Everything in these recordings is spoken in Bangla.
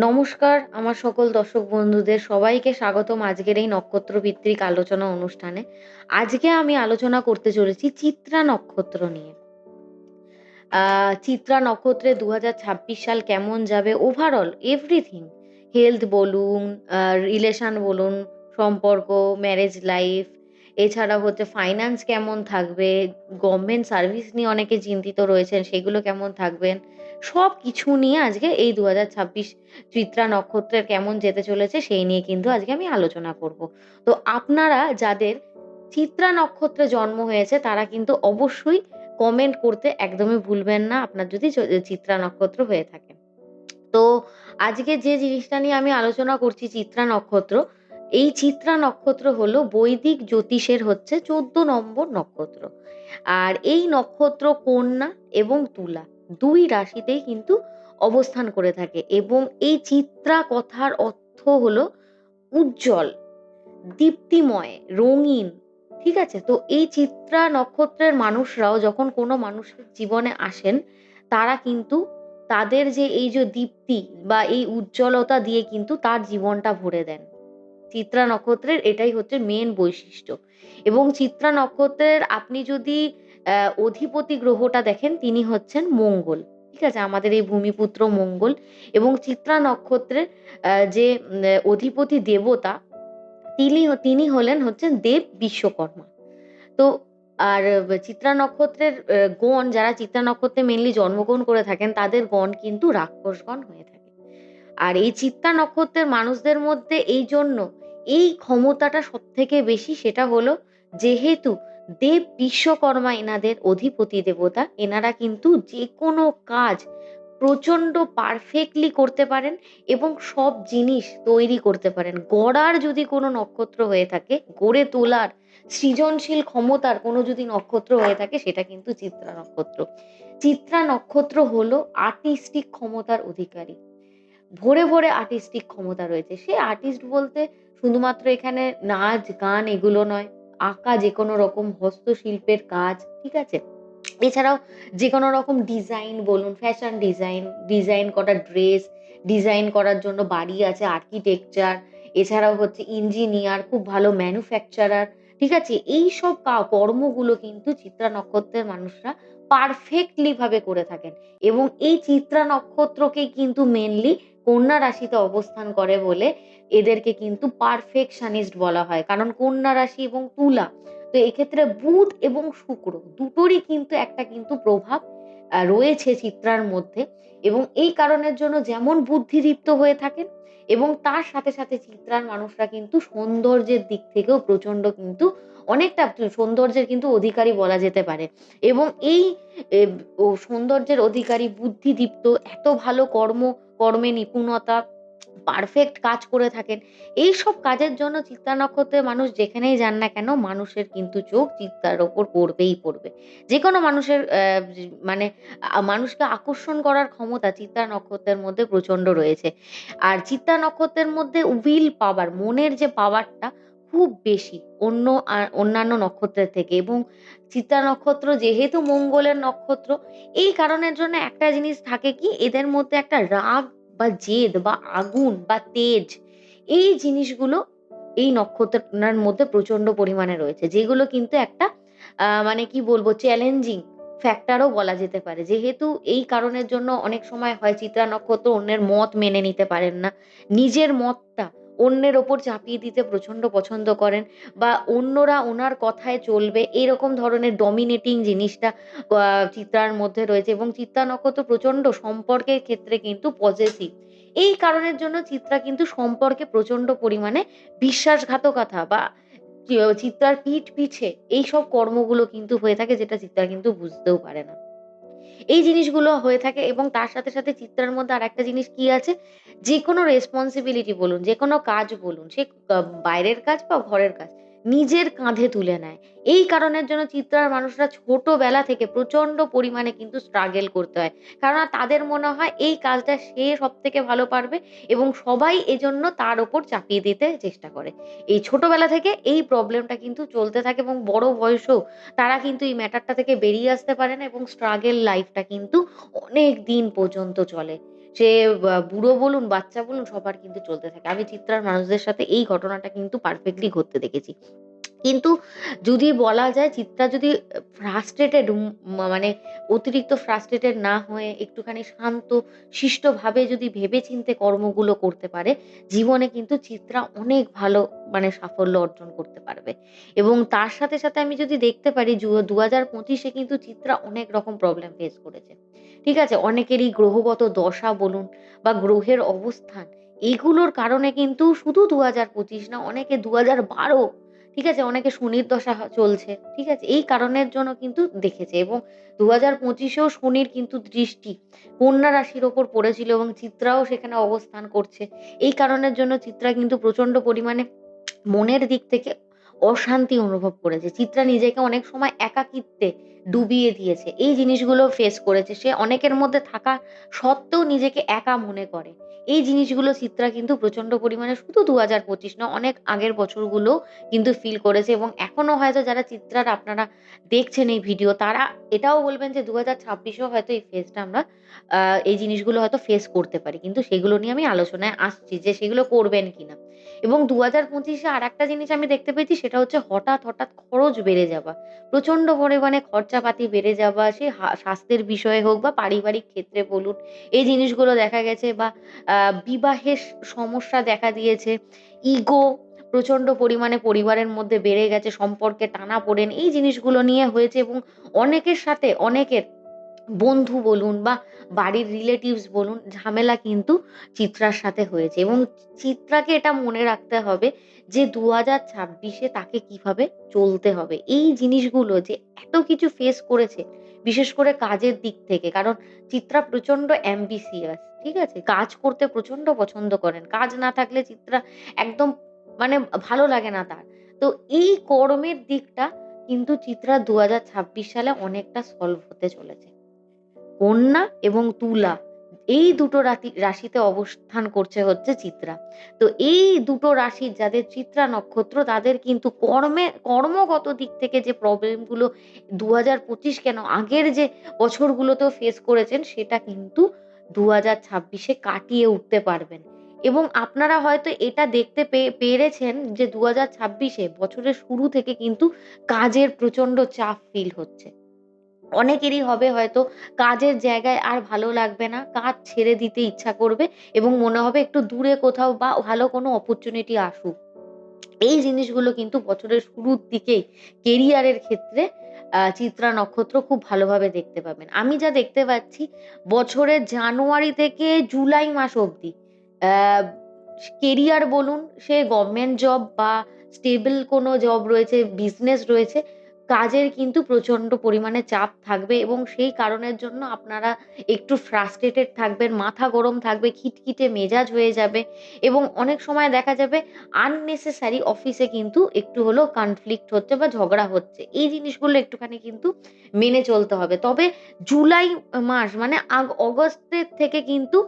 নমস্কার, আমার সকল দর্শক বন্ধুদের সবাইকে স্বাগতম আজকের এই নক্ষত্র ভিত্তিক আলোচনা অনুষ্ঠানে। আজকে আমি আলোচনা করতে চলেছি চিত্রা নক্ষত্র নিয়ে। চিত্রা নক্ষত্রে দু হাজার ছাব্বিশ সাল কেমন যাবে? ওভারঅল এভরিথিং হেলথ বলুন রিলেশন বলুন, সম্পর্ক ম্যারেজ লাইফ এছাড়া হচ্ছে ফাইন্যান্স কেমন থাকবে? গভর্নমেন্ট সার্ভিস নিয়ে অনেকে চিন্তিত রয়েছেন, সেগুলো কেমন থাকবেন? সব কিছু নিয়ে আজকে এই দু হাজার ছাব্বিশ চিত্রা নক্ষত্রের কেমন যেতে চলেছে সেই নিয়ে কিন্তু আজকে আমি আলোচনা করব। তো আপনারা যাদের চিত্রা নক্ষত্রে জন্ম হয়েছে, তারা কিন্তু অবশ্যই কমেন্ট করতে একদমই ভুলবেন না, আপনার যদি চিত্রা নক্ষত্র হয়ে থাকে। তো আজকে যে জিনিসটা নিয়ে আমি আলোচনা করছি চিত্রা নক্ষত্র, এই চিত্রা নক্ষত্র হলো বৈদিক জ্যোতিষের হচ্ছে চোদ্দ নম্বর নক্ষত্র। আর এই নক্ষত্র কন্যা এবং তুলা। দুই রাশিতেই কিন্তু অবস্থান করে থাকে এবং এই চিত্রা কথার অর্থ হলো উজ্জ্বল, দীপ্তিময়, রঙিন, ঠিক আছে? তো এই চিত্রা নক্ষত্রের মানুষরাও যখন কোনো মানুষের জীবনে আসেন, তারা কিন্তু তাদের যে এই যে দীপ্তি বা এই উজ্জ্বলতা দিয়ে কিন্তু তার জীবনটা ভরে দেন। চিত্রা নক্ষত্রের এটাই হচ্ছে মেন বৈশিষ্ট্য এবং চিত্রা নক্ষত্রের আপনি যদি অধিপতি গ্রহটা দেখেন, তিনি হচ্ছেন মঙ্গল। ঠিক আছে? আমাদের এই ভূমিপুত্র মঙ্গল এবং চিত্রা নক্ষত্রের যে অধিপতি দেবতা, তিনি তিনি হলেন হচ্ছেন দেব বিশ্বকর্মা। তো, আর চিত্রা নক্ষত্রের গণ, যারা চিত্রা নক্ষত্রে মেনলি জন্মগ্রহণ করে থাকেন, তাদের গণ কিন্তু রাক্ষসগণ হয়ে থাকে। আর এই চিত্রা নক্ষত্রের মানুষদের মধ্যে এই জন্য এই ক্ষমতাটা সব থেকে বেশি, সেটা হলো যেহেতু দেব বিশ্বকর্মা এনাদের অধিপতি দেবতা। এনারা কিন্তু যে কোনো কাজ প্রচণ্ড পারফেক্টলি করতে পারেন এবং সব জিনিস তৈরি করতে পারেন। গড়ার যদি কোনো নক্ষত্র হয়ে থাকে, গড়ে তোলার সৃজনশীল ক্ষমতার কোনো যদি নক্ষত্র হয়ে থাকে, সেটা কিন্তু চিত্রা নক্ষত্র। চিত্রা নক্ষত্র হলো আর্টিস্টিক ক্ষমতার অধিকারী। ভোরে ভোরে আর্টিস্টিক ক্ষমতা রয়েছে। সে আর্টিস্ট বলতে শুধুমাত্র এখানে নাচ, গান এগুলো নয়। আঁকা যে কোনো রকম হস্তশিল্পের কাজ, ঠিক আছে? এছাড়াও যে কোনো রকম ডিজাইন বলুন, ফ্যাশন ডিজাইন ডিজাইন করা ড্রেস, ডিজাইন করার জন্য বাড়ি আছে আর্কিটেকচার, এছাড়াও হচ্ছে ইঞ্জিনিয়ার, খুব ভালো ম্যানুফ্যাকচারার, ঠিক আছে? এই সব কর্মগুলো কিন্তু চিত্রা নক্ষত্রের মানুষরা পারফেক্টলি ভাবে করে থাকেন। এবং এই চিত্রা নক্ষত্রকে কিন্তু মেনলি কন্যা রাশিতে অবস্থান করে বলে এদেরকে কিন্তু পারফেকশনিস্ট বলা হয়। কারণ কন্যা রাশি এবং তুলা, তো এক্ষেত্রে বুধ এবং শুক্র দুটোরই কিন্তু একটা কিন্তু প্রভাব রয়েছে চিত্রার মধ্যে। এবং এই কারণের জন্য যেমন বুদ্ধিদীপ্ত হয়ে থাকেন এবং তার সাথে সাথে চিত্রার মানুষরা কিন্তু সৌন্দর্যের দিক থেকেও প্রচণ্ড কিন্তু অনেকটা সৌন্দর্যের কিন্তু অধিকারী বলা যেতে পারে। এবং এই সৌন্দর্যের অধিকারী, বুদ্ধিদীপ্ত, এত ভালো কর্ম কর্মে নিপুণতা পারফেক্ট কাজ করে থাকেন। এই সব কাজের জন্য চিত্রা নক্ষত্রের মানুষ যেখানেই যান না কেন, মানুষের কিন্তু চোখ চিত্রার ওপর পড়বেই পড়বে। যে কোনো মানুষের মানে মানুষকে আকর্ষণ করার ক্ষমতা চিত্রা নক্ষত্রের মধ্যে প্রচণ্ড রয়েছে। আর চিত্রা নক্ষত্রের মধ্যে উইল পাওয়ার মনের যে পাওয়ারটা খুব বেশি অন্য অন্যান্য নক্ষত্রের থেকে। এবং চিত্রা নক্ষত্র যেহেতু মঙ্গলের নক্ষত্র, এই কারণের জন্য একটা জিনিস থাকে কি, এদের মধ্যে একটা রাগ বা জেদ বা আগুন বা তেজ, এই জিনিসগুলো এই নক্ষত্রের মধ্যে প্রচণ্ড পরিমাণে রয়েছে। যেগুলো কিন্তু একটা মানে কি বলব চ্যালেঞ্জিং ফ্যাক্টরও বলা যেতে পারে। যেহেতু এই কারণের জন্য অনেক সময় হয়, চিত্রা নক্ষত্র অন্যের মত মেনে নিতে পারেন না। নিজের মতটা অন্যের ওপর চাপিয়ে দিতে প্রচণ্ড পছন্দ করেন বা অন্যরা ওনার কথায় চলবে, এরকম ধরনের ডমিনেটিং জিনিসটা চিত্রার মধ্যে রয়েছে এবং চিত্রা নক্ষত্র প্রচণ্ড সম্পর্কের ক্ষেত্রে কিন্তু পজেসিভ এই কারণের জন্য চিত্রা কিন্তু সম্পর্কে প্রচণ্ড পরিমাণে বিশ্বাসঘাতকতা বা চিত্রার পিঠ পিছে, এইসব কর্মগুলো কিন্তু হয়ে থাকে যেটা চিত্রা কিন্তু বুঝতেও পারে না। এই জিনিসগুলো হয়ে থাকে এবং তার সাথে সাথে চিত্রার মধ্যে আর একটা জিনিস কি আছে? যে কোনো রেসপন্সিবিলিটি বলুন যে কোনো কাজ বলুন, সে বাইরের কাজ বা ঘরের কাজ নিজের কাঁধে তুলে নেয়। এই কারণের জন্য চিত্রার মানুষরা ছোটবেলা থেকে প্রচণ্ড পরিমাণে কিন্তু স্ট্রাগল করতে হয়। কারণ তাদের মনে হয় এই কাজটা সে সব থেকে ভালো পারবে এবং সবাই এজন্য তার ওপর চাপিয়ে দিতে চেষ্টা করে। এই ছোটবেলা থেকে এই প্রবলেমটা কিন্তু চলতে থাকে এবং বড় বয়সেও তারা কিন্তু এই ম্যাটারটা থেকে বেরিয়ে আসতে পারে না এবং স্ট্রাগল লাইফটা কিন্তু অনেক দিন পর্যন্ত চলে। সে বুড়ো বলুন, বাচ্চা বলুন সবার কিন্তু চলতে থাকে। আমি চিত্রার মানুষদের সাথে এই ঘটনাটা কিন্তু পারফেক্টলি ঘটতে দেখেছি। কিন্তু যদি বলা যায় চিত্রা যদি ফ্রাস্ট্রেটেড মানে অতিরিক্ত ফ্রাস্ট্রেটেড না হয়ে একটুখানি শান্ত শিষ্টভাবে যদি ভেবেচিন্তে কর্মগুলো করতে পারে, জীবনে কিন্তু চিত্রা অনেক ভালো মানে সাফল্য অর্জন করতে পারবে। এবং তার সাথে, সাথে আমি যদি দেখতে পারি জু ২০২৫ এ কিন্তু চিত্রা অনেক রকম প্রবলেম ফেস করেছে। ঠিক আছে? অনেকেরই গ্রহগত দশা বলুন বা গ্রহের অবস্থান এগুলোর কারণে কিন্তু শুধু ২০২৫ না অনেকে ২০১২ ঠিক আছে? অনেকে শনির দশা চলছে। ঠিক আছে? এই কারণের জন্য কিন্তু দেখেছে এবং দু হাজার পঁচিশেও শনির কিন্তু দৃষ্টি কন্যা রাশির ওপর পড়েছিল এবং চিত্রাও সেখানে অবস্থান করছে। এই কারণের জন্য চিত্রা কিন্তু প্রচণ্ড পরিমাণে মনের দিক থেকে অশান্তি অনুভব করেছে। চিত্রা নিজেকে অনেক সময় একাকিত্বে ডুবিয়ে দিয়েছে। এই জিনিসগুলো ফেস করেছে। সে অনেকের মধ্যে থাকা সত্ত্বেও নিজেকে একা মনে করে। এই জিনিসগুলো চিত্রা কিন্তু প্রচণ্ড পরিমাণে শুধু ২০২৫ না অনেক আগের বছরগুলোও কিন্তু ফিল করেছে এবং এখনও হয়তো যারা চিত্রার আপনারা দেখছেন এই ভিডিও তারা এটাও বলবেন যে ২০২৬ এও হয়তো এই ফেজটা আমরা এই জিনিসগুলো হয়তো ফেস করতে পারি। কিন্তু সেগুলো নিয়ে আমি আলোচনায় আসছি যে সেগুলো করবেন কিনা। এবং ২০২৫ এ আরেকটা জিনিস আমি দেখতে পেয়েছি সেটা হচ্ছে হঠাৎ, হঠাৎ খরচ বেড়ে যাওয়া। প্রচণ্ড পরিমাণে খরচাপাতি বেড়ে যাওয়া সে স্বাস্থ্যের বিষয়ে হোক বা পারিবারিক ক্ষেত্রে বলুন, এই জিনিসগুলো দেখা গেছে বা বিবাহের সমস্যা দেখা দিয়েছে। ইগো প্রচণ্ড পরিমাণে পরিবারের মধ্যে বেড়ে গেছে, সম্পর্কে টানাপোড়েন এই জিনিসগুলো নিয়ে হয়েছে এবং অনেকের সাথে অনেকের বন্ধু বলুন বা বাড়ির রিলেটিভস বলুন ঝামেলা কিন্তু চিত্রার সাথে হয়েছে এবং চিত্রাকে এটা মনে রাখতে হবে যে দু হাজার ছাব্বিশে তাকে কীভাবে চলতে হবে। এই জিনিসগুলো যে এত কিছু ফেস করেছে, বিশেষ করে কাজের দিক থেকে। কারণ চিত্রা প্রচণ্ড অ্যাম্বিসিয়াস ঠিক আছে? কাজ করতে প্রচণ্ড পছন্দ করেন। কাজ না থাকলে চিত্রা একদম মানে ভালো লাগে না তার। তো এই কর্মের দিকটা কিন্তু চিত্রা ২০২৬ সালে অনেকটা সলভ হতে চলেছে। কন্যা এবং তুলা এই দুটো রাতি, রাশিতে অবস্থান করছে হচ্ছে চিত্রা। তো এই দুটো রাশির যাদের চিত্রা নক্ষত্র, তাদের কিন্তু কর্মে, কর্মগত দিক থেকে যে প্রবলেমগুলো ২০২৫ কেন আগের যে বছরগুলোতেও ফেস করেছেন, সেটা কিন্তু দু হাজার ছাব্বিশে কাটিয়ে উঠতে পারবেন। এবং আপনারা হয়তো এটা দেখতে পেরেছেন যে দু হাজার ছাব্বিশে বছরের শুরু থেকে কিন্তু কাজের প্রচণ্ড চাপ ফিল হচ্ছে। অনেকেরই হবে হয়তো কাজের জায়গায় আর ভালো লাগবে না। কাজ ছেড়ে দিতে ইচ্ছা করবে এবং মনে হবে একটু দূরে কোথাও বা ভালো কোনো অপরচুনিটি আসুক। এই জিনিসগুলো কিন্তু বছরের শুরুর দিকেই কেরিয়ারের ক্ষেত্রে চিত্রা নক্ষত্র খুব ভালোভাবে দেখতে পাবেন। আমি যা দেখতে পাচ্ছি বছরের জানুয়ারি থেকে জুলাই মাস অবধি কেরিয়ার বলুন সে গভর্নমেন্ট জব বা স্টেবল কোনো জব রয়েছে, বিজনেস রয়েছে, কাজের কিন্তু প্রচণ্ড পরিমাণে চাপ থাকবে এবং সেই কারণের জন্য আপনারা একটু ফ্রাস্ট্রেটেড থাকবেন, মাথা গরম থাকবে, খিটখিটে মেজাজ হয়ে যাবে এবং অনেক সময় দেখা যাবে আননেসেসারি অফিসে কিন্তু একটু হলেও কনফ্লিক্ট হচ্ছে বা ঝগড়া হচ্ছে। এই জিনিসগুলো একটুখানি কিন্তু মেনে চলতে হবে। তবে জুলাই মাস মানে আগ অগস্টের থেকে কিন্তু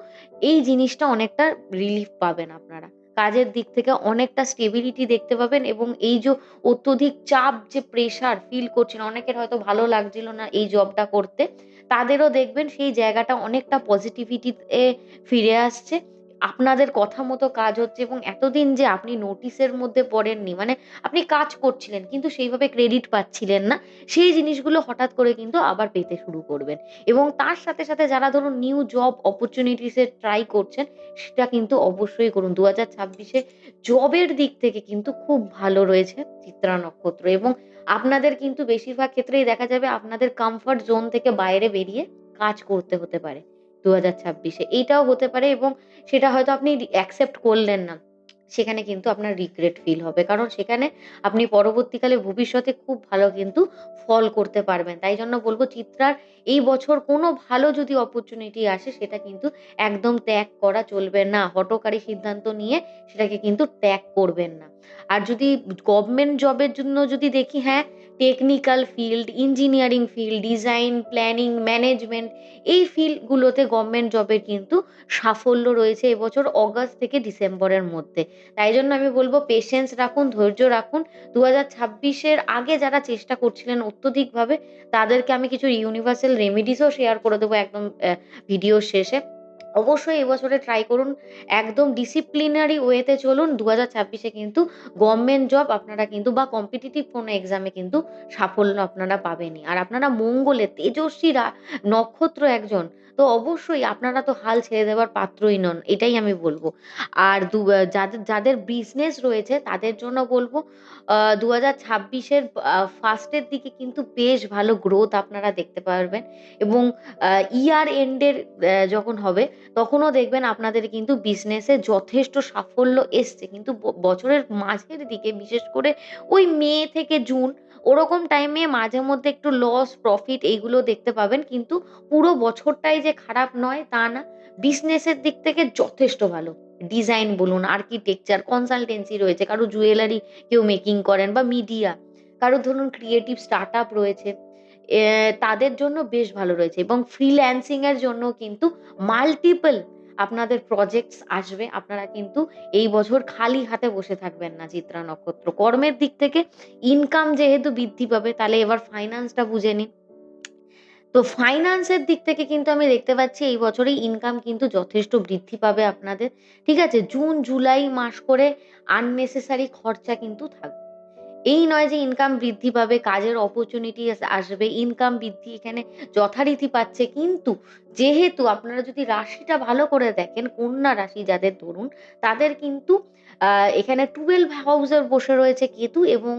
এই জিনিসটা অনেকটা রিলিফ পাবেন আপনারা। কাজের দিক থেকে অনেকটা স্টেবিলিটি দেখতে পাবেন এবং এই যে অত্যধিক চাপ যে প্রেশার ফিল করছেন, অনেকের হয়তো ভালো লাগছিল না এই জবটা করতে। তাদেরও দেখবেন সেই জায়গাটা অনেকটা পজিটিভিটিতে ফিরে আসছে। আপনাদের কথা মতো কাজ হচ্ছে এবং এতদিন যে আপনি নোটিসের মধ্যে পড়েননি, মানে আপনি কাজ করছিলেন কিন্তু সেইভাবে ক্রেডিট পাচ্ছিলেন না। সেই জিনিসগুলো হঠাৎ করে কিন্তু আবার পেতে শুরু করবেন এবং তার সাথে, সাথে যারা ধরুন নিউ জব অপরচুনিটিস ট্রাই করছেন সেটা কিন্তু অবশ্যই করুন। ২০২৬ ছাব্বিশে জবের দিক থেকে কিন্তু খুব ভালো রয়েছে চিত্রা নক্ষত্র এবং আপনাদের কিন্তু বেশিরভাগ ক্ষেত্রেই দেখা যাবে আপনাদের কমফর্ট জোন থেকে বাইরে বেরিয়ে কাজ করতে হতে পারে ২০২৬ এ। এইটাও হতে পারে এবং সেটা হয়তো আপনি অ্যাকসেপ্ট করলেন না। সেখানে কিন্তু আপনার রিগ্রেট ফিল হবে। কারণ সেখানে আপনি পরবর্তীকালে ভবিষ্যতে খুব ভালো কিন্তু ফল করতে পারবেন। তাই জন্য বলব চিত্রার এই বছর কোনো ভালো যদি অপরচুনিটি আসে সেটা কিন্তু একদম ত্যাগ করা চলবে না। হঠকারী সিদ্ধান্ত নিয়ে সেটাকে কিন্তু ত্যাগ করবেন না। আর যদি গভর্নমেন্ট জবের জন্য যদি দেখি হ্যাঁ, technical field, engineering field, design, planning, management এই ফিল্ডগুলোতে গভর্নমেন্ট জবের কিন্তু সাফল্য রয়েছে এবছর অগাস্ট থেকে ডিসেম্বরের মধ্যে। তাই জন্য আমি বলব পেশেন্স রাখুন, ধৈর্য রাখুন। ২০২৬ এর আগে যারা চেষ্টা করছিলেন অত্যধিকভাবে তাদেরকে আমি কিছু ইউনিভার্সাল রেমিডিসও শেয়ার করে দেবো একদম ভিডিও শেষে। অবশ্যই এবছরে ট্রাই করুন। একদম ডিসিপ্লিনারি ওয়েতে চলুন। দু হাজার ছাব্বিশে কিন্তু গভর্নমেন্ট জব আপনারা কিন্তু বা কম্পিটিটিভ কোনো এক্সামে কিন্তু সাফল্য আপনারা পাবেনই। আর আপনারা মঙ্গলে তেজস্বীরা নক্ষত্র একজন, তো অবশ্যই আপনারা তো হাল ছেড়ে দেওয়ার পাত্রই নন, এটাই আমি বলব। আর দু যাদের যাদের বিজনেস রয়েছে, তাদের জন্য বলব দু হাজার ছাব্বিশের ফার্স্টের দিকে কিন্তু বেশ ভালো গ্রোথ আপনারা দেখতে পারবেন। এবং ইয়ার এন্ডের যখন হবে তখনও দেখবেন আপনাদের কিন্তু বিজনেসে যথেষ্ট সাফল্য এসছে। কিন্তু বছরের মাঝের দিকে, বিশেষ করে ওই মে থেকে জুন, ওরকম টাইমে মাঝে মধ্যে একটু লস প্রফিট এইগুলো দেখতে পাবেন। কিন্তু পুরো বছরটাই যে খারাপ নয়, তা না। বিজনেসের দিক থেকে যথেষ্ট ভালো। ডিজাইন বলুন আর্কিটেকচার কনসালটেন্সি রয়েছে। কারও জুয়েলারি কেউ মেকিং করেন বা মিডিয়া কারও ধরুন ক্রিয়েটিভ স্টার্ট আপ রয়েছে। তাদের জন্য বেশ ভালো রয়েছে এবং ফ্রিল্যান্সিং এর জন্য কিন্তু মাল্টিপল আপনাদের প্রজেক্টস আসবে। আপনারা কিন্তু এই বছর খালি হাতে বসে থাকবেন না চিত্রা নক্ষত্র। কর্মের দিক থেকে ইনকাম যেহেতু বৃদ্ধি পাবে, তাহলে এবার ফাইন্যান্সটা বুঝে নিন। তো ফাইন্যান্সের দিক থেকে কিন্তু আমি দেখতে পাচ্ছি এই বছরে ইনকাম কিন্তু যথেষ্ট বৃদ্ধি পাবে আপনাদের। ঠিক আছে? জুন, জুলাই মাস করে আননেসেসারি খরচা কিন্তু থাকবে। এই নয় যে ইনকাম বৃদ্ধি পাবে, কাজের অপরচুনিটি আসবে ইনকাম বৃদ্ধি এখানে যথারীতি পাচ্ছে। কিন্তু যেহেতু আপনারা যদি রাশিটা ভালো করে দেখেন, কন্যা রাশি যাদের ধরুন, তাদের কিন্তু এখানে টুয়েলভ হাউসের বসে রয়েছে কেতু এবং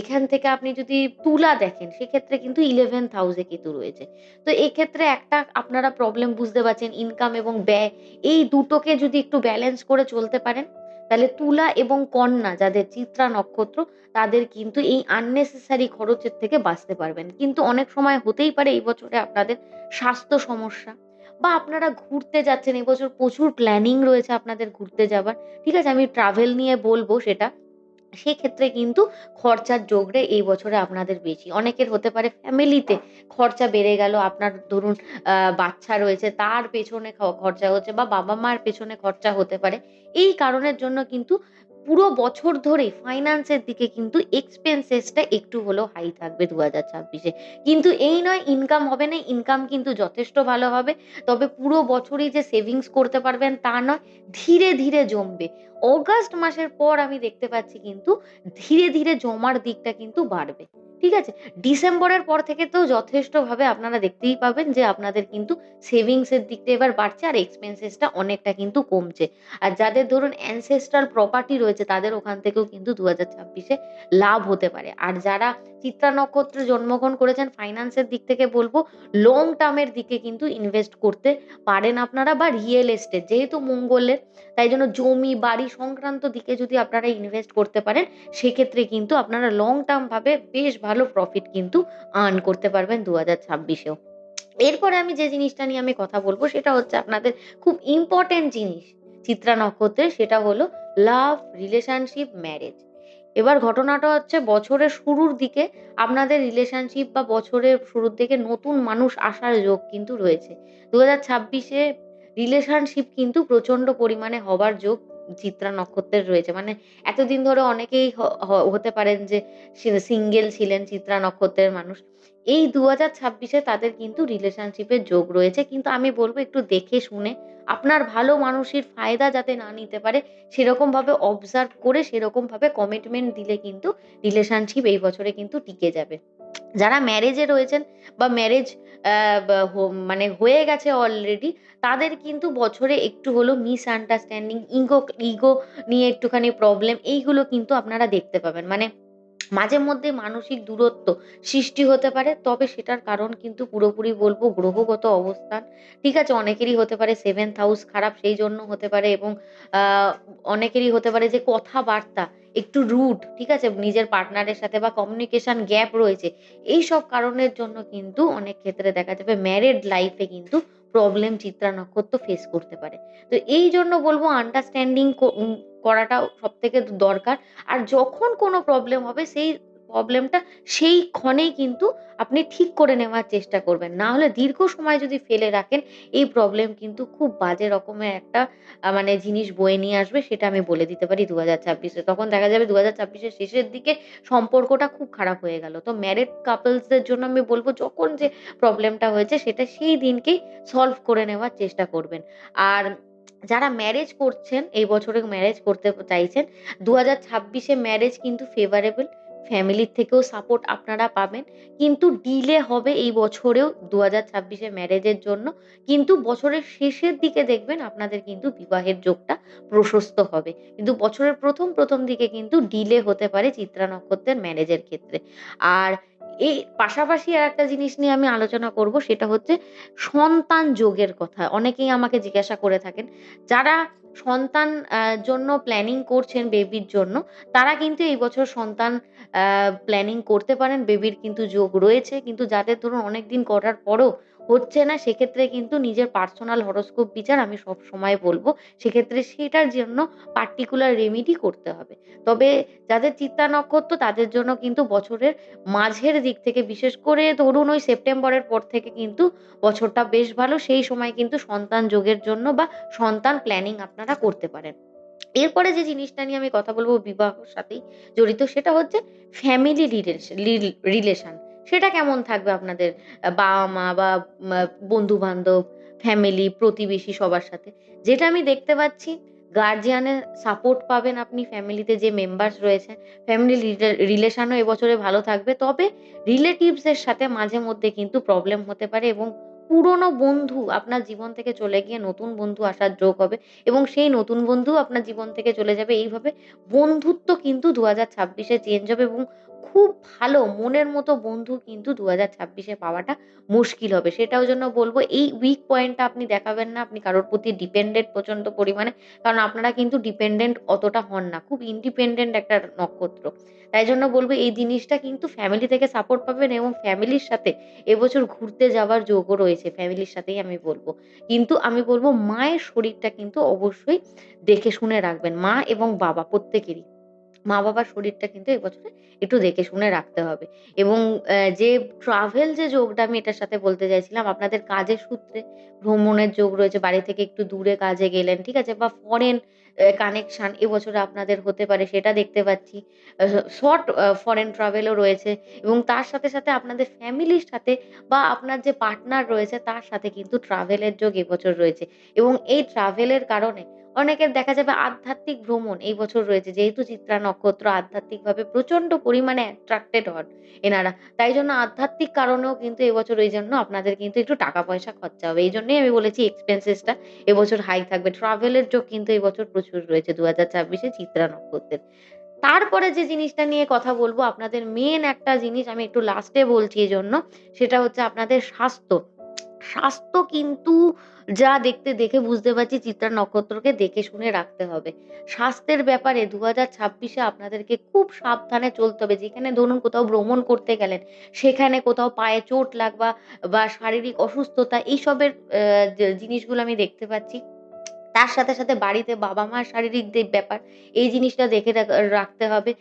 এখান থেকে আপনি যদি তুলা দেখেন, সেক্ষেত্রে কিন্তু ইলেভেন্থ হাউসে কেতু রয়েছে। তো এক্ষেত্রে একটা আপনারা প্রবলেম বুঝতে পারছেন ইনকাম এবং ব্যয়, এই দুটোকে যদি একটু ব্যালেন্স করে চলতে পারেন। তাহলে তুলা এবং কন্যা যাদের চিত্রা নক্ষত্র, তাদের কিন্তু এই আননেসেসারি খরচের থেকে বাঁচতে পারবেন। কিন্তু অনেক সময় হতেই পারে এই বছরে আপনাদের স্বাস্থ্য সমস্যা বা আপনারা ঘুরতে যাচ্ছেন এবছর প্রচুর প্ল্যানিং রয়েছে আপনাদের ঘুরতে যাবার। ঠিক আছে, আমি ট্রাভেল নিয়ে বলব সেটা। সেক্ষেত্রে কিন্তু খরচার যোগরে এই বছরে আপনাদের বেশি। অনেকের হতে পারে ফ্যামিলিতে খরচা বেড়ে গেল, আপনার ধরুন বাচ্চা রয়েছে, তার পেছনে খরচা হচ্ছে বা বাবা মার পেছনে খরচা হতে পারে। এই কারণের জন্য কিন্তু পুরো বছর ধরে ফাইন্যান্সের দিকে কিন্তু এক্সপেন্সেসটা একটু হলেও হাই থাকবে দু হাজার ছাব্বিশে। কিন্তু এই নয় ইনকাম হবে না ইনকাম কিন্তু যথেষ্ট ভালো হবে। তবে পুরো বছরই যে সেভিংস করতে পারবেন তা নয়, ধীরে ধীরে জমবে। অগাস্ট মাসের পর আমি দেখতে পাচ্ছি কিন্তু ধীরে ধীরে জমার দিকটা কিন্তু বাড়বে। ঠিক আছে? ডিসেম্বরের পর থেকে তো যথেষ্টভাবে আপনারা দেখতেই পাবেন যে আপনাদের কিন্তু সেভিংসের দিকটা এবার বাড়ছে আর এক্সপেন্সেসটা অনেকটা কিন্তু কমছে। আর যাদের ধরুন অ্যানসেস্ট্রাল প্রপার্টি রয়েছে তাদের ওখান থেকেও কিন্তু দু হাজার ছাব্বিশে লাভ হতে পারে। আর যারা চিত্রা নক্ষত্রে জন্মগ্রহণ করেছেন ফাইন্যান্সের দিক থেকে বলব লং টার্মের দিকে কিন্তু ইনভেস্ট করতে পারেন আপনারা বা রিয়েল এস্টেট যেহেতু মঙ্গলের, তাই জন্য জমি, বাড়ি সংক্রান্ত দিকে যদি আপনারা ইনভেস্ট করতে পারেন, সেক্ষেত্রে কিন্তু আপনারা লং টার্ম ভাবে বেশ ভালো প্রফিট কিন্তু আর্ন করতে পারবেন দু হাজার ছাব্বিশেও। এরপরে আমি যে জিনিসটা নিয়ে আমি কথা বলব, সেটা হচ্ছে আপনাদের খুব ইম্পর্টেন্ট জিনিস। চিত্রা নক্ষত্রে সেটা হলো লাভ রিলেশনশিপ ম্যারেজ এবার ঘটনাটা হচ্ছে বছরের শুরুর দিকে, আপনাদের রিলেশনশিপ বা বছরের শুরুর দিকে নতুন মানুষ আসার যোগ কিন্তু রয়েছে। দু হাজার ছাব্বিশে রিলেশনশিপ কিন্তু প্রচণ্ড পরিমাণে হবার যোগ চিত্রা নক্ষত্রের রয়েছে। মানে এতদিন ধরে অনেকেই হতে পারেন যে সিঙ্গেল ছিলেন চিত্রা নক্ষত্রের মানুষ। এই দু হাজার ছাব্বিশে তাদের কিন্তু রিলেশনশিপের যোগ রয়েছে। কিন্তু আমি বলব একটু দেখে শুনে আপনার ভালো মানুষের ফায়দা যাতে না নিতে পারে, সেরকমভাবে অবজার্ভ করে সেরকমভাবে কমিটমেন্ট দিলে কিন্তু রিলেশনশিপ এই বছরে কিন্তু টিকে যাবে। যারা ম্যারেজে রয়েছেন বা ম্যারেজ মানে হয়ে গেছে অলরেডি তাদের কিন্তু বছরে একটু হলেও মিস আন্ডারস্ট্যান্ডিং ইগো ইগো নিয়ে একটুখানি প্রবলেম এইগুলো কিন্তু আপনারা দেখতে পাবেন। মানে মাঝে মধ্যে মানসিক দূরত্ব সৃষ্টি হতে পারে, তবে সেটার কারণ কিন্তু পুরোপুরি বলব গ্রহগত অবস্থান। ঠিক আছে, অনেকেরই হতে পারে সেভেন্থ হাউস খারাপ, সেই জন্য হতে পারে এবং অনেকেরই হতে পারে যে কথাবার্তা একটু রুট ঠিক আছে, নিজের পার্টনারের সাথে বা কমিউনিকেশন গ্যাপ রয়েছে। এই সব কারণের জন্য কিন্তু অনেক ক্ষেত্রে দেখা যাবে ম্যারেড লাইফে কিন্তু প্রবলেম চিত্রা নক্ষত্র ফেস করতে পারে। তো এই জন্য বলব আন্ডারস্ট্যান্ডিং করাটা সব থেকে দরকার। আর যখন কোনো প্রবলেম হবে, সেই প্রবলেমটা সেই ক্ষণেই কিন্তু আপনি ঠিক করে নেওয়ার চেষ্টা করবেন। না হলে দীর্ঘ সময় যদি ফেলে রাখেন, এই প্রবলেম কিন্তু খুব বাজে রকমের একটা মানে জিনিস বয়ে নিয়ে আসবে সেটা আমি বলে দিতে পারি দু হাজার ছাব্বিশে তখন দেখা যাবে ২০২৬ এর শেষের দিকে সম্পর্কটা খুব খারাপ হয়ে গেল। তো ম্যারিড কাপলস দের জন্য আমি বলব যখন যে প্রবলেমটা হয়েছে সেটা সেই দিনকেই সলভ করে নেওয়ার চেষ্টা করবেন। আর যারা ম্যারেজ করছেন, এই বছরে ম্যারেজ করতে চাইছেন, দু হাজার ছাব্বিশে ম্যারেজ কিন্তু ফেভারেবল। ফ্যামিলির থেকেও সাপোর্ট আপনারা পাবেন। কিন্তু ডিলে হবে এই বছরেও ২০২৬ এ ম্যারেজের জন্য। কিন্তু বছরের শেষের দিকে দেখবেন আপনাদের কিন্তু বিবাহের যোগটা প্রশস্ত হবে। কিন্তু বছরের ১ম, ১ম দিকে কিন্তু ডিলে হতে পারে চিত্রা নক্ষত্রের ম্যারেজের ক্ষেত্রে। আর এই পাশাপাশি আরেকটা জিনিস নিয়ে আমি আলোচনা করব সেটা হচ্ছে সন্তান যোগের কথা। অনেকেই আমাকে জিজ্ঞাসা করে থাকেন। যারা সন্তান জন্য প্ল্যানিং করছেন বেবির জন্য, তারা কিন্তু এই বছর সন্তান প্ল্যানিং করতে পারেন। বেবির কিন্তু যোগ রয়েছে। কিন্তু যাদের ধরুন অনেকদিন করার পরও হচ্ছে না, সেক্ষেত্রে কিন্তু নিজের পার্সোনাল হরোস্কোপ বিচার আমি সবসময় বলব সেক্ষেত্রে সেটার জন্য পার্টিকুলার রেমেডি করতে হবে। তবে যাদের চিত্রা নক্ষত্র তাদের জন্য কিন্তু বছরের মাঝের দিক থেকে বিশেষ করে ধরুন ওই সেপ্টেম্বরের পর থেকে কিন্তু বছরটা বেশ ভালো। সেই সময় কিন্তু সন্তান যোগের জন্য বা সন্তান প্ল্যানিং আপনারা করতে পারেন। এরপরে যে জিনিসটা নিয়ে আমি কথা বলব বিবাহর সাথেই জড়িত সেটা হচ্ছে ফ্যামিলি রিলেশন। সেটা কেমন থাকবে আপনাদের বাবা-মা বা মা বন্ধু-বান্ধব, ফ্যামিলি, প্রতিবেশী সবার সাথে। যেটা আমি দেখতে পাচ্ছি গার্ডিয়ানের সাপোর্ট পাবেন আপনি ফ্যামিলিতে যে মেম্বার্স রয়েছে। ফ্যামিলি রিলেশনও এবছরে ভালো থাকবে। তবে রিলেটিভস এর সাথে মাঝে মধ্যে কিন্তু প্রবলেম হতে পারে এবং পুরনো বন্ধু আপনার জীবন থেকে চলে গিয়ে নতুন বন্ধু আসার যোগ হবে এবং সেই নতুন বন্ধুও আপনার জীবন থেকে চলে যাবে। এইভাবে বন্ধুত্ব কিন্তু দু হাজার ছাব্বিশে চেঞ্জ হবে এবং খুব ভালো, মনের মতো বন্ধু কিন্তু ২০২৬ ছাব্বিশে পাওয়াটা মুশকিল হবে। সেটাও জন্য বলব, এই উইক পয়েন্টটা আপনি দেখাবেন না। আপনি কারোর প্রতি ডিপেন্ডেন্ট প্রচণ্ড পরিমাণে। কারণ আপনারা কিন্তু ডিপেন্ডেন্ট অতটা হন না। খুব ইন্ডিপেন্ডেন্ট একটা নক্ষত্র। তাই জন্য বলব, এই জিনিসটা কিন্তু ফ্যামিলি থেকে সাপোর্ট পাবেন এবং ফ্যামিলির সাথে এবছর ঘুরতে যাওয়ার যোগও রয়েছে। ফ্যামিলির সাথেই আমি বলব কিন্তু আমি বলব, মায়ের শরীরটা কিন্তু অবশ্যই দেখে শুনে রাখবেন। মা এবং বাবা প্রত্যেকেরই। মা-বাবার শরীরটা কিন্তু এবছরে একটু দেখে শুনে রাখতে হবে। এবং যে ট্রাভেল যে যোগটা আমি এটার সাথে বলতে চাইছিলাম আপনাদের কাজের সূত্রে ভ্রমণের যোগ রয়েছে। বাড়ি থেকে একটু দূরে কাজে গেলেন, ঠিক আছে? বা ফরেন কানেকশন এবছরে আপনাদের হতে পারে সেটা দেখতে পাচ্ছি। শর্ট ফরেন ট্রাভেলও রয়েছে এবং তার সাথে, সাথে আপনাদের ফ্যামিলির সাথে বা আপনার যে পার্টনার রয়েছে তার সাথে কিন্তু ট্রাভেলের যোগ এবছর রয়েছে। এবং এই ট্রাভেলের কারণে অনেকের দেখা যাবে আধ্যাত্মিক ভ্রমণ এই বছর রয়েছে। যেহেতু চিত্রা নক্ষত্র আধ্যাত্মিকভাবে প্রচণ্ড পরিমাণে অ্যাট্রাক্টেড হন এনারা। তাই জন্য আধ্যাত্মিক কারণেও কিন্তু এবছর ওই জন্য আপনাদের কিন্তু একটু টাকা-পয়সা খরচা হবে। এই জন্যই আমি বলেছি এক্সপেন্সেসটা এবছর হাই থাকবে। ট্রাভেলের যোগ কিন্তু এবছর প্রচুর রয়েছে দু হাজার ছাব্বিশে চিত্রা নক্ষত্রের। তারপরে যে জিনিসটা নিয়ে কথা বলব, আপনাদের মেন একটা জিনিস আমি একটু লাস্টে বলছি এই জন্য, সেটা হচ্ছে আপনাদের স্বাস্থ্য। স্বাস্থ্য কিন্তু যা দেখতে দেখে বুঝতে পারছি চিত্রা নক্ষত্রকে দেখে শুনে রাখতে হবে। স্বাস্থ্যের ব্যাপারে ২০২৬ ছাব্বিশে আপনাদেরকে খুব সাবধানে চলতে হবে। যেখানে ধরুন কোথাও ভ্রমণ করতে গেলেন, সেখানে কোথাও পায়ে চোট লাগবা বা শারীরিক অসুস্থতা এইসবের জিনিসগুলো আমি দেখতে পাচ্ছি। তার সাথে, সাথে বাড়িতে বাবা-মার শারীরিক যে ব্যাপার এই জিনিসটা দেখে রাখ রাখতে হবে।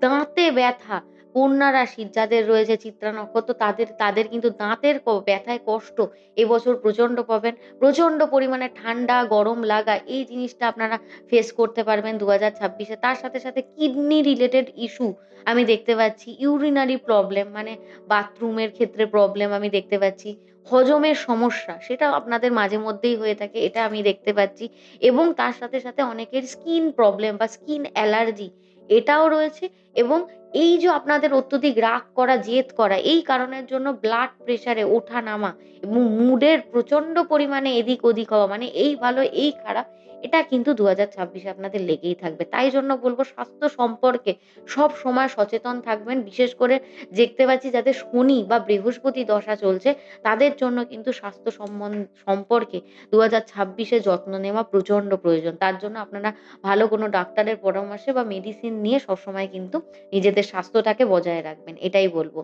দাঁতে ব্যথা, কন্যা রাশির যাদের রয়েছে চিত্রা নক্ষত্র তাদের তাদের কিন্তু দাঁতের ক ব্যথায় কষ্ট এবছর প্রচণ্ড পাবেন। প্রচণ্ড পরিমাণে ঠান্ডা, গরম লাগা এই জিনিসটা আপনারা ফেস করতে পারবেন দু হাজার ছাব্বিশে তার সাথে, সাথে কিডনি রিলেটেড ইস্যু আমি দেখতে পাচ্ছি। ইউরিনারি প্রবলেম মানে বাথরুমের ক্ষেত্রে প্রবলেম আমি দেখতে পাচ্ছি। হজমের সমস্যা সেটাও আপনাদের মাঝে মধ্যেই হয়ে থাকে এটা আমি দেখতে পাচ্ছি। এবং তার সাথে, সাথে অনেকের স্কিন প্রবলেম বা স্কিন অ্যালার্জি এটাও রয়েছে এবং এই যে আপনাদের অত্যধিক রাগ করা, জেদ করা এই কারণের জন্য ব্লাড প্রেসারে ওঠা-নামা এবং মুডের প্রচণ্ড পরিমাণে এদিক ওদিক হওয়া মানে এই ভালো এই খারাপ এটা কিন্তু ২০২৬ ছাব্বিশে আপনাদের লেগেই থাকবে। তাই জন্য বলব, স্বাস্থ্য সম্পর্কে সবসময় সচেতন থাকবেন। বিশেষ করে দেখতে পাচ্ছি যাদের শনি বা বৃহস্পতি দশা চলছে, তাদের জন্য কিন্তু স্বাস্থ্য সম্পর্কে ২০২৬ ছাব্বিশে যত্ন নেওয়া প্রচণ্ড প্রয়োজন। তার জন্য আপনারা ভালো কোনো ডাক্তারের পরামর্শে বা মেডিসিন নিয়ে সবসময় কিন্তু নিজেদের স্বাস্থ্যটাকে বজায় রাখবেন। এটাই বলব।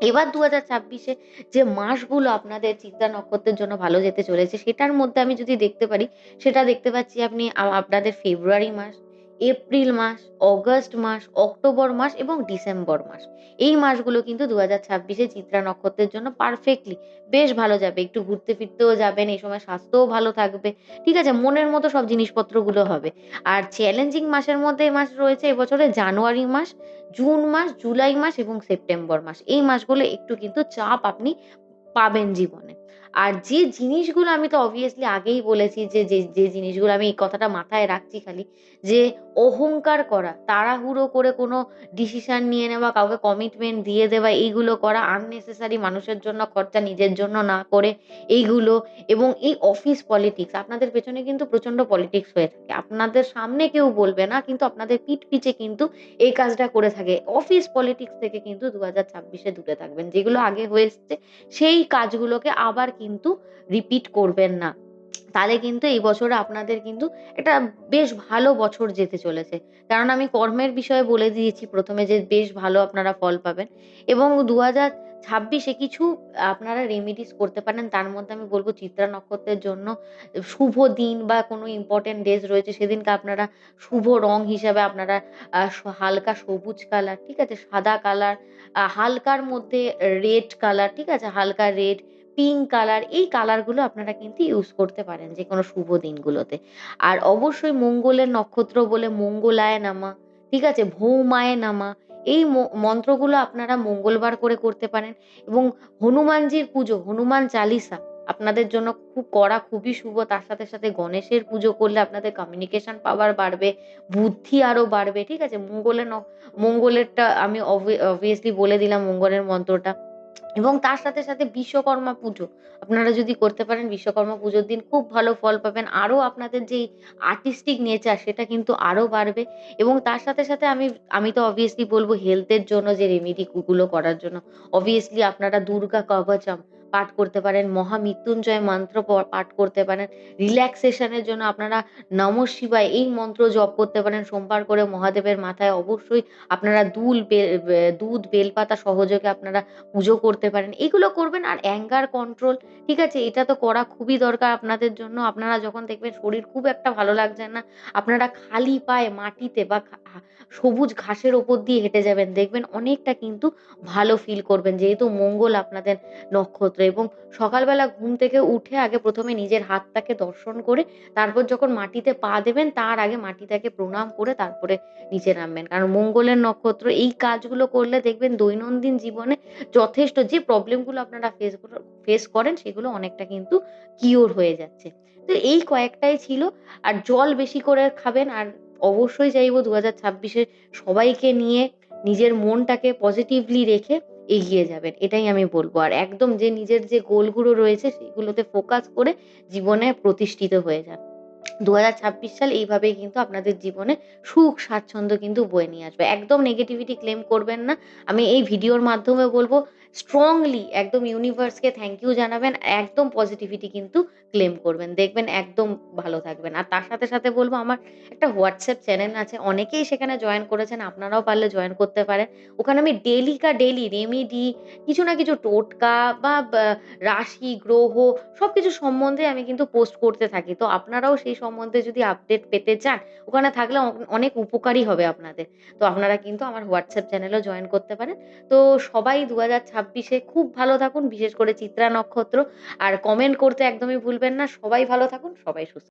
এবার দু হাজার ছাব্বিশে যে মাসগুলো আপনাদের চিন্তা নক্ষত্রের জন্য ভালো যেতে চলেছে, সেটার মধ্যে আমি যদি দেখতে পারি, সেটা দেখতে পাচ্ছি আপনি আপনাদের ফেব্রুয়ারি মাস। এপ্রিল মাস, অগাস্ট মাস, অক্টোবর মাস এবং ডিসেম্বর মাস। এই মাসগুলো কিন্তু দু হাজার ছাব্বিশে চিত্রা নক্ষত্রের জন্য পারফেক্টলি বেশ ভালো যাবে। একটু ঘুরতে ফিরতেও যাবেন, এই সময় স্বাস্থ্যও ভালো থাকবে। ঠিক আছে? মনের মতো সব জিনিসপত্রগুলো হবে। আর চ্যালেঞ্জিং মাসের মধ্যে মাস রয়েছে এবছরে জানুয়ারি মাস, জুন মাস, জুলাই মাস এবং সেপ্টেম্বর মাস। এই মাসগুলো একটু কিন্তু চাপ আপনি পাবেন জীবনে। আর যে জিনিসগুলো আমি তো obviously আগেই বলেছি যে, যে, যে জিনিসগুলো আমি এই কথাটা মাথায় রাখছি খালি যে অহংকার করা, তাড়াহুড়ো করে কোনো ডিসিশন নিয়ে নেওয়া, কাউকে কমিটমেন্ট দিয়ে দেওয়া, এইগুলো করা, unnecessary মানুষের জন্য খরচা নিজের জন্য না করে এইগুলো এবং এই অফিস পলিটিক্স আপনাদের পেছনে কিন্তু প্রচণ্ড পলিটিক্স হয়ে থাকে। আপনাদের সামনে কেউ বলবে না কিন্তু আপনাদের পিঠ পিছে কিন্তু এই কাজটা করে থাকে। অফিস পলিটিক্স থেকে কিন্তু দু হাজার ছাব্বিশে দূরে থাকবেন। যেগুলো আগে হয়ে এসছে সেই কাজগুলোকে আবার কিন্তু রিপিট করবেন না। তাহলে কিন্তু এই বছরে আপনাদের কিন্তু একটা বেশ ভালো বছর যেতে চলেছে। কারণ আমি কর্মের বিষয়ে বলে দিয়েছি প্রথমে যে বেশ ভালো আপনারা ফল পাবেন এবং ২০২৬ ছাব্বিশে কিছু আপনারা রেমেডিস করতে পারেন। তার মধ্যে আমি বলব চিত্রা নক্ষত্রের জন্য শুভ দিন বা কোনো ইম্পোর্টেন্ট ডেজ রয়েছে সেদিনকে আপনারা শুভ রং হিসাবে আপনারা হালকা সবুজ কালার, ঠিক আছে? সাদা কালার, হালকার মধ্যে রেড কালার, ঠিক আছে? হালকা রেড, পিঙ্ক কালার এই কালারগুলো আপনারা কিন্তু ইউজ করতে পারেন যে কোনো শুভ দিনগুলোতে। আর অবশ্যই মঙ্গলের নক্ষত্র বলে মঙ্গলায় নামা, ঠিক আছে? ভৌমায় নামা এই মন্ত্রগুলো আপনারা মঙ্গলবার করে করতে পারেন এবং হনুমানজির পুজো, হনুমান চালিসা আপনাদের জন্য খুব করা খুবই শুভ। তার সাথে, সাথে গণেশের পুজো করলে আপনাদের কমিউনিকেশন পাওয়ার বাড়বে, বুদ্ধি আরও বাড়বে, ঠিক আছে? মঙ্গলের মঙ্গলেরটা আমি obviously বলে দিলাম মঙ্গলের মন্ত্রটা এবং তার সাথে, সাথে বিশ্বকর্মা পুজো আপনারা যদি করতে পারেন বিশ্বকর্মা পুজোর দিন খুব ভালো ফল পাবেন। আরও আপনাদের যেই আর্টিস্টিক নেচার সেটা কিন্তু আরও বাড়বে এবং তার সাথে, সাথে আমি আমি তো অবভিয়াসলি বলব হেলথের জন্য যে রেমেডিগুলো করার জন্য। অবভিয়াসলি আপনারা দুর্গা কবচম পাঠ করতে পারেন, মহামৃত্যুঞ্জয় মন্ত্র পাঠ করতে পারেন। রিল্যাক্সেশনের জন্য আপনারা নমঃ শিবায় এই মন্ত্র জপ করতে পারেন। সোমবার করে মহাদেবের মাথায় অবশ্যই আপনারা দুল দুধ, বেলপাতা সহযোগে আপনারা পুজো করতে পারেন। এগুলো করবেন আর অ্যাঙ্গার কন্ট্রোল, ঠিক আছে? এটা তো করা খুবই দরকার আপনাদের জন্য। আপনারা যখন দেখবেন শরীর খুব একটা ভালো লাগছে না, আপনারা খালি পায়ে মাটিতে বা সবুজ ঘাসের উপর দিয়ে হেঁটে যাবেন। দেখবেন অনেকটা কিন্তু ভালো ফিল করবেন। যেহেতু মঙ্গল আপনাদের নক্ষত্র এবং সকালবেলা ঘুম থেকে উঠে আগে প্রথমে নিজের হাতটাকে দর্শন করে, তারপর যখন মাটিতে পা দেবেন, তার আগে মাটিটাকে প্রণাম করে তারপরে নিচে নামবেন। কারণ মঙ্গলের নক্ষত্র এই কাজগুলো করলে দেখবেন দৈনন্দিন জীবনে যথেষ্ট যে প্রবলেমগুলো আপনারা ফেস ফেস করেন, সেগুলো অনেকটা কিন্তু কিওর হয়ে যাচ্ছে। তো এই কয়েকটাই ছিল। আর জল বেশি করে খাবেন, আর অবশ্যই চাইব ২০২৬ এ সবাইকে নিয়ে নিজের মনটাকে পজিটিভলি রেখে এগিয়ে যাবেন। এটাই আমি বলব আর একদম যে নিজের যে গোলগুলো রয়েছে সেগুলোতে ফোকাস করে জীবনে প্রতিষ্ঠিত হয়ে যান। ২০২৬ সাল এইভাবেই কিন্তু আপনাদের জীবনে সুখ, স্বাচ্ছন্দ্য কিন্তু বয়ে নিয়ে আসবে। একদম নেগেটিভিটি ক্লেম করবেন না। আমি এই ভিডিওর মাধ্যমে বলব স্ট্রংলি একদম ইউনিভার্সকে থ্যাংক ইউ জানাবেন। একদম পজিটিভিটি কিন্তু ক্লেম করবেন। দেখবেন একদম ভালো থাকবেন। আর তার সাথে, সাথে বলব আমার একটা হোয়াটসঅ্যাপ চ্যানেল আছে। অনেকেই সেখানে জয়েন করেছেন। আপনারাও পারলে জয়েন করতে পারেন। ওখানে আমি ডেইলি কা ডেইলি রেমেডি কিছু না কিছু টোটকা বা রাশি, গ্রহ সব কিছু সম্বন্ধে আমি কিন্তু পোস্ট করতে থাকি। তো আপনারাও সেই সম্বন্ধে যদি আপডেট পেতে চান ওখানে থাকলে অনেক উপকারই হবে আপনাদের। তো আপনারা কিন্তু আমার হোয়াটসঅ্যাপ চ্যানেলেও জয়েন করতে পারেন। তো সবাই ২০২৬ এ খুব ভালো থাকুন। বিশেষ করে চিত্রা নক্ষত্র। আর কমেন্ট করতে একদমই ভুলবেন না। সবাই ভালো থাকুন, সবাই সুস্থ